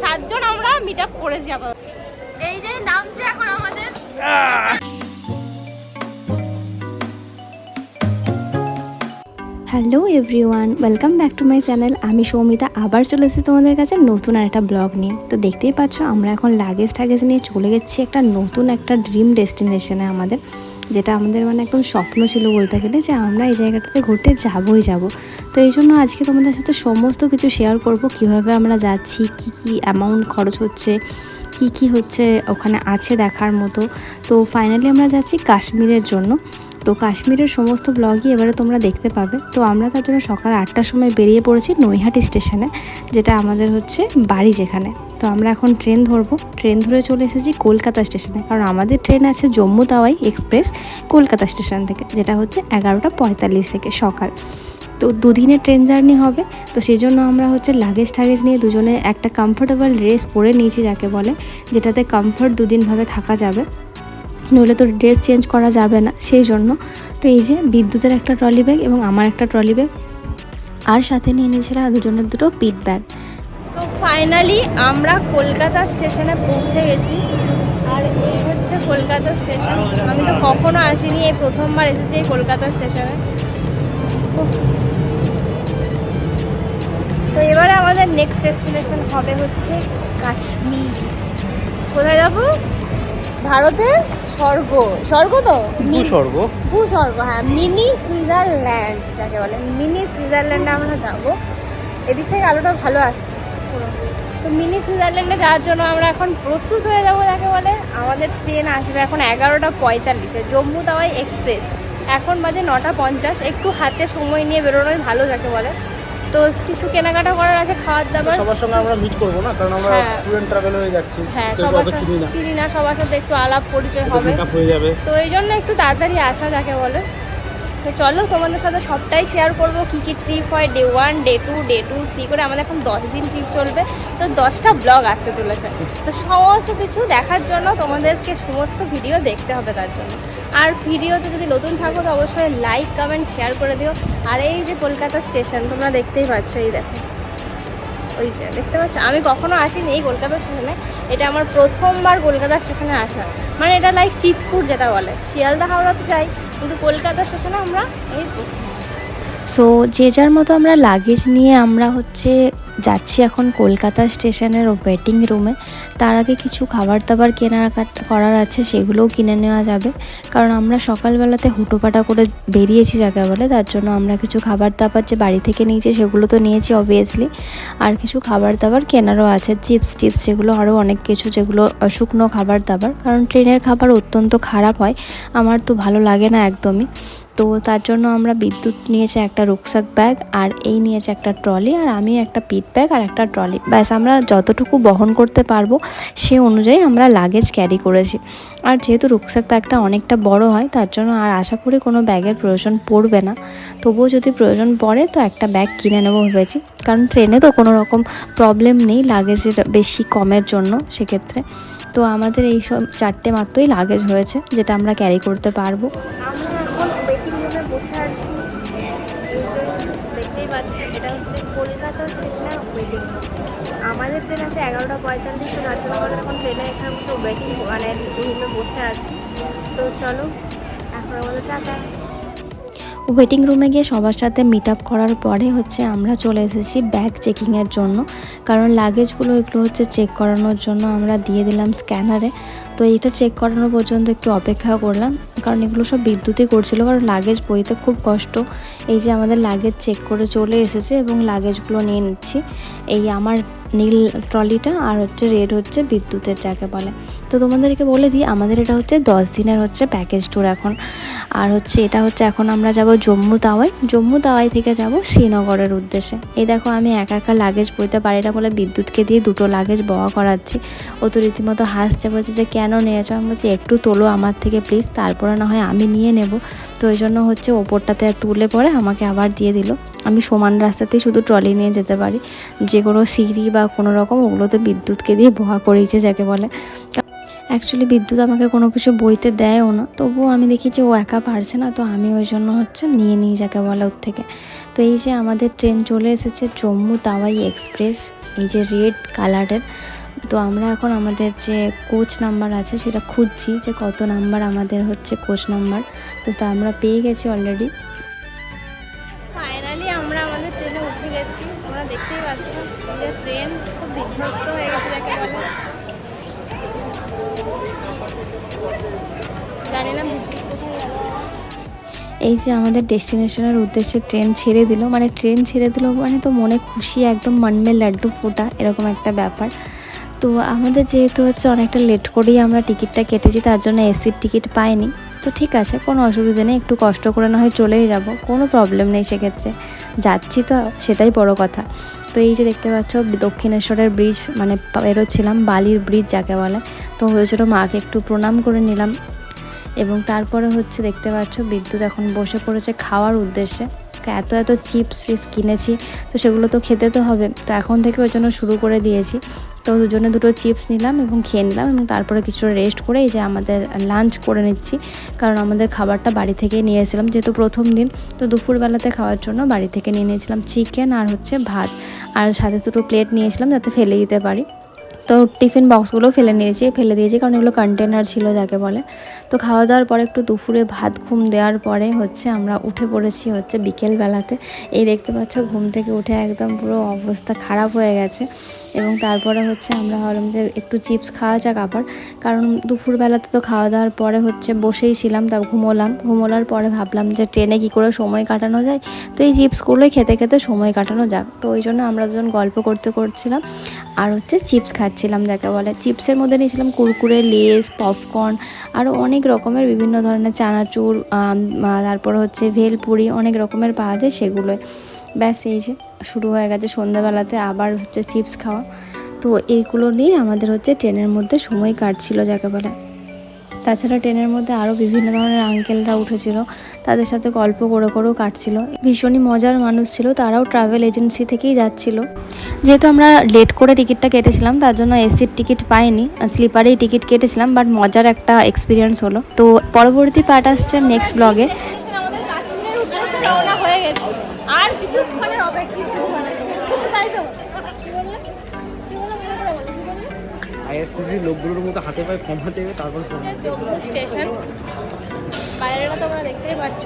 সাতজন আমরা meet up এই যে নামছে এখন আমাদের। Hello everyone welcome back to my channel আমি সৌমিতা, আবার চলে এসেছি তোমাদের কাছে নতুন আর একটা ব্লগ নিয়ে। তো দেখতেই পাচ্ছ, আমরা এখন লাগেজ টাগেজ নিয়ে চলে গেছি একটা নতুন একটা ড্রিম ডেস্টিনেশনে আমাদের। যেটা আমাদের মানে একদম স্বপ্ন ছিল বলতে গেলে যে আমরা এই জায়গাটাতে ঘুরতে যাবই যাব। তো এই জন্য আজকে তোমাদের সাথে সমস্ত কিছু শেয়ার করব, কীভাবে আমরা যাচ্ছি, কি কি অ্যামাউন্ট খরচ হচ্ছে, কি কি হচ্ছে ওখানে আছে দেখার মতো। তো ফাইনালি আমরা যাচ্ছি কাশ্মীরের জন্য। তো কাশ্মীরের সমস্ত ব্লগই এবারে তোমরা দেখতে পাবে। তো আমরা তার জন্য সকাল আটটার সময় বেরিয়ে পড়েছি নৈহাটি স্টেশনে যেটা আমাদের হচ্ছে বাড়ি যেখানে। তো আমরা এখন ট্রেন ধরবো। ট্রেন ধরে চলে এসেছি কলকাতা স্টেশনে কারণ আমাদের ট্রেন আছে জম্মু তাওয়াই এক্সপ্রেস কলকাতা স্টেশন থেকে, যেটা হচ্ছে এগারোটা পঁয়তাল্লিশ থেকে সকাল। তো দুদিনের ট্রেন জার্নি হবে। তো সেই জন্য আমরা হচ্ছে লাগেজ টাগেজ নিয়ে দুজনে একটা কমফোর্টেবল ড্রেস পরে নিয়েছি যাকে বলে, যেটাতে কমফোর্ট দুদিনভাবে থাকা যাবে। নইলে তো ড্রেস চেঞ্জ করা যাবে না, সেই জন্য। তো এই যে বিদ্যুতের একটা ট্রলি ব্যাগ এবং আমার একটা ট্রলি ব্যাগ আর সাথে নিয়ে নিয়েছিলাম দুজনের দুটো পিট ব্যাগ সো ফাইনালি আমরা কলকাতা স্টেশনে পৌঁছে গেছি। আর এই হচ্ছে কলকাতা স্টেশন আমি তো কখনো আসিনি, এই প্রথমবার এসেছি এই কলকাতা স্টেশনে তো এবারে আমাদের নেক্সট ডেস্টিনেশন হবে হচ্ছে কাশ্মীর। কোথায় যাব? ভারতের স্বর্গ। স্বর্গ তো? ভূস্বর্গ ভূস্বর্গ হ্যাঁ। মিনি সুইজারল্যান্ড যাকে বলে। মিনি সুইজারল্যান্ডে আমরা যাব। এদিক থেকে আলোটা ভালো আসছে। তো মিনি সুইজারল্যান্ডে যাওয়ার জন্য আমরা এখন প্রস্তুত হয়ে যাব যাকে বলে। আমাদের ট্রেন আসবে এখন এগারোটা পঁয়তাল্লিশে জম্মু তাওয়াই এক্সপ্রেস। এখন বাজে নটা পঞ্চাশ। একটু হাতে সময় নিয়ে বেরোনোই ভালো যাকে বলে। তো কিছু কেনাকাটা করার আছে খাওয়ার দাবার। সবার সঙ্গে আমরা মিট করব না? কারণ আমরা। ট্যুর ট্রাভেল হয়ে যাচ্ছি হ্যাঁ সবার চিনি না। চিনি না সবার সাথে একটু আলাপ পরিচয় হবে। হয়ে যাবে। তো এই জন্য একটু তাড়াতাড়ি আসা যাকে বলে। তো চলো তোমাদের সাথে সবটাই শেয়ার করব কী কী ট্রিপ হয় day one day two day two three করে। আমাদের এখন দশ দিন ট্রিপ চলবে। তো দশটা ব্লগ আসতে চলেছে। তো সমস্ত কিছু দেখার জন্য তোমাদেরকে সমস্ত ভিডিও দেখতে হবে তার জন্য। আর ভিডিওতে যদি নতুন থাকো তো অবশ্যই লাইক কমেন্ট শেয়ার করে দিও। আর এই যে কলকাতা স্টেশন তোমরা দেখতেই পাচ্ছ, এই দেখো। ওই যে, দেখতে পাচ্ছ? আমি কখনো আসিনি এই কলকাতা স্টেশনে এটা আমার প্রথমবার কলকাতা স্টেশনে আসা। মানে এটা লাইক চিতপুর যেটা বলে। শিয়ালদা, হাওড়া তো যাই, কিন্তু কলকাতা স্টেশনে আমরা এই সো যে যার মতো আমরা লাগেজ নিয়ে আমরা হচ্ছে যাচ্ছি এখন কলকাতা স্টেশনের ওয়েটিং রুমে। তার আগে কিছু খাবার দাবার কেনাকাটা করার আছে, সেগুলোও কিনে নেওয়া যাবে। কারণ আমরা সকালবেলাতে হুটোপাটা করে বেরিয়েছি যাকে বলে, তার জন্য আমরা কিছু খাবার দাবার যে বাড়ি থেকে নিয়েছি, সেগুলো তো নিয়েছি অবভিয়াসলি আর কিছু খাবার দাবার কেনারও আছে, চিপস টিপস, সেগুলো আরও অনেক কিছু, যেগুলো শুকনো খাবার দাবার কারণ ট্রেনের খাবার অত্যন্ত খারাপ হয়, আমার তো ভালো লাগে না একদমই। তো তার জন্য আমরা বিদ্যুৎ নিয়েছে একটা রুকসাক ব্যাগ আর এই নিয়েছে একটা ট্রলি আর আমি একটা পিট ব্যাগ আর একটা ট্রলি। ব্যাস, আমরা যতটুকু বহন করতে পারব সে অনুযায়ী আমরা লাগেজ ক্যারি করেছি। আর যেহেতু রুকসাক ব্যাগটা অনেকটা বড় হয়, তার জন্য আর আশা করি কোনো ব্যাগের প্রয়োজন পড়বে না। তবুও যদি প্রয়োজন পড়ে তো একটা ব্যাগ কিনে নেব ভেবেছি। কারণ ট্রেনে তো কোনো রকম প্রবলেম নেই লাগেজের বেশি কমের জন্য সেক্ষেত্রে। তো আমাদের এই সব চারটে মাত্রই লাগেজ হয়েছে, যেটা আমরা ক্যারি করতে পারব। আমাদের ট্রেন আছে এগারোটা আমাদের এখন ট্রেনে এখানে ওয়েটিং মানে রুমে বসে আছি। তো চলো, এখন আমাদের ওয়েটিং রুমে গিয়ে সবার সাথে মিট আপ করার পরে হচ্ছে আমরা চলে এসেছি ব্যাগ চেকিংয়ের জন্য। কারণ লাগেজগুলো এগুলো হচ্ছে চেক করানোর জন্য আমরা দিয়ে দিলাম স্ক্যানারে তো এইটা চেক করানো পর্যন্ত একটু অপেক্ষা করলাম, কারণ এগুলো সব বিদ্যুতই করছিল, কারণ লাগেজ বইতে খুব কষ্ট। এই যে আমাদের লাগেজ চেক করে চলে এসেছে এবং লাগেজগুলো নিয়ে নিচ্ছি। এই আমার নীল ট্রলিটা আর হচ্ছে রেড হচ্ছে বিদ্যুতের যাকে বলে। তো তোমাদেরকে বলে দিই, আমাদের এটা হচ্ছে দশ দিনের হচ্ছে প্যাকেজ ট্যুর এখন। আর হচ্ছে এটা হচ্ছে এখন আমরা যাব জম্মু তাওয়াই জম্মু তাওয়াই থেকে যাব শ্রীনগরের উদ্দেশ্যে। এই দেখো আমি একা একা লাগেজ পড়তে পারি না বলে বিদ্যুৎকে দিয়ে দুটো লাগেজ বওয়া করাচ্ছি। ও তো রীতিমতো হাসছে, বলছে যে, কেন নিয়েছো? আমি বলছি, একটু তোলো আমার থেকে প্লিজ তারপরে না হয় আমি নিয়ে নেব। তো ওই জন্য হচ্ছে ওপরটাতে তুলে পরে আমাকে আবার দিয়ে দিল। আমি সমান রাস্তাতেই শুধু ট্রলি নিয়ে যেতে পারি। যে কোনো সিঁড়ি বা কোনো রকম ওগুলোতে বিদ্যুৎকে দিয়ে বহা করিয়েছে যাকে বলে। অ্যাকচুয়ালি বিদ্যুৎ আমাকে কোনো কিছু বইতে দেয়ও না। তবুও আমি দেখি যে ও একা পারছে না, তো আমি ওই জন্য হচ্ছে নিয়ে নিই যাকে বলে ওর থেকে। তো এই যে আমাদের ট্রেন চলে এসেছে জম্মু তাওয়াই এক্সপ্রেস, এই যে রেড কালারের। তো আমরা এখন আমাদের যে কোচ নাম্বার আছে সেটা খুঁজছি যে কত নাম্বার আমাদের হচ্ছে কোচ নাম্বার। তা আমরা পেয়ে গেছি অলরেডি বিধ্বস্ত হয়ে গেছে যাকে বলে। জানি না। এই যে আমাদের ডেস্টিনেশনের উদ্দেশ্যে ট্রেন ছেড়ে দিল মানে ট্রেন ছেড়ে দিল মানে তো মনে খুশি, একদম মনমে লাড্ডু ফোটা, এরকম একটা ব্যাপার। তো আমাদের যেহেতু হচ্ছে অনেকটা লেট করেই আমরা টিকিটটা কেটেছি, তার জন্য এসির টিকিট পাইনি। তো ঠিক আছে, কোনো অসুবিধা নেই, একটু কষ্ট করে না হয় চলেই যাব, কোনো প্রবলেম নেই সেক্ষেত্রে। যাচ্ছি তো, সেটাই বড় কথা। তো এই যে দেখতে পাচ্ছ, দক্ষিণেশ্বরের ব্রিজ মানে বেরোচ্ছিলাম, বালির ব্রিজ যাকে বলে। তো জন্য মাকে একটু প্রণাম করে নিলাম। এবং তারপরে হচ্ছে দেখতে পাচ্ছ, বিদ্যুৎ এখন বসে পড়েছে খাওয়ার উদ্দেশ্যে। এত এত চিপস ফিপস কিনেছি, তো সেগুলো তো খেতে তো হবে। তো এখন থেকে ওই জন্য শুরু করে দিয়েছি। তো দুজনে দুটো চিপস নিলাম এবং খেয়ে নিলাম এবং তারপরে কিছুটা রেস্ট করে এই যে আমাদের লাঞ্চ করে নিচ্ছি। কারণ আমাদের খাবারটা বাড়ি থেকেই নিয়ে এসেছিলাম, যেহেতু প্রথম দিন, তো দুপুরবেলাতে খাওয়ার জন্য বাড়ি থেকে নিয়ে নিয়েছিলাম চিকেন আর হচ্ছে ভাত। আর সাথে দুটো প্লেট নিয়েছিলাম যাতে ফেলে দিতে পারি। তো টিফিন বক্সগুলো ফেলে নিয়েছি, ফেলে দিয়েছি কারণ এগুলো কন্টেনার ছিল যাকে বলে। তো খাওয়া দাওয়ার পরে একটু দুপুরে ভাত ঘুম দেওয়ার পরে হচ্ছে আমরা উঠে পড়েছি হচ্ছে বিকেলবেলাতে। এই দেখতে পাচ্ছ ঘুম থেকে উঠে একদম পুরো অবস্থা খারাপ হয়ে গেছে। এবং তারপরে হচ্ছে আমরা ভাবলাম যে একটু চিপস খাওয়া যাক আবার। কারণ দুপুরবেলাতে তো খাওয়া দাওয়ার পরে হচ্ছে বসেই ছিলাম তা ঘুমোলাম। ঘুমোলার পরে ভাবলাম যে ট্রেনে কী করে সময় কাটানো যায়? তো এই চিপসগুলোই খেতে খেতে সময় কাটানো যাক। তো ওই জন্য আমরা দুজন গল্প করতে করছিলাম। আর হচ্ছে চিপস খাচ্ছিলাম, যাকে বলে চিপসের মধ্যে নিয়েছিলাম কুরকুরে, লেস, পপকর্ন আরও অনেক রকমের বিভিন্ন ধরনের চানাচুর তারপর হচ্ছে ভেলপুরি, অনেক রকমের পাওয়া যায় সেগুলোই ব্যাস, এই যে শুরু হয়ে গেছে সন্ধ্যাবেলাতে আবার হচ্ছে চিপস খাওয়া। তো এইগুলো নিয়ে আমাদের হচ্ছে ট্রেনের মধ্যে সময় কাটছিল, যাকে বলে। তাছাড়া ট্রেনের মধ্যে আরও বিভিন্ন ধরনের আঙ্কেলরা উঠেছিল, তাদের সাথে গল্প করে করেও কাটছিল। ভীষণই মজার মানুষ ছিল, তারাও ট্রাভেল এজেন্সি থেকেই যাচ্ছিল। যেহেতু আমরা লেট করে টিকিটটা কেটেছিলাম, তার জন্য এসির টিকিট পাইনি স্লিপারেই টিকিট কেটেছিলাম বাট মজার একটা এক্সপিরিয়েন্স হলো। তো পরবর্তী পার্ট আসছে নেক্সট ব্লগে আর কিছুক্ষণের অপেক্ষা। আইআরসিসির লোকগুলোর মতো হাতে পায়ে ক্ষমা চাইবে তারপর স্টেশন। বাইরেটা তোমরা দেখতেই পাচ্ছ।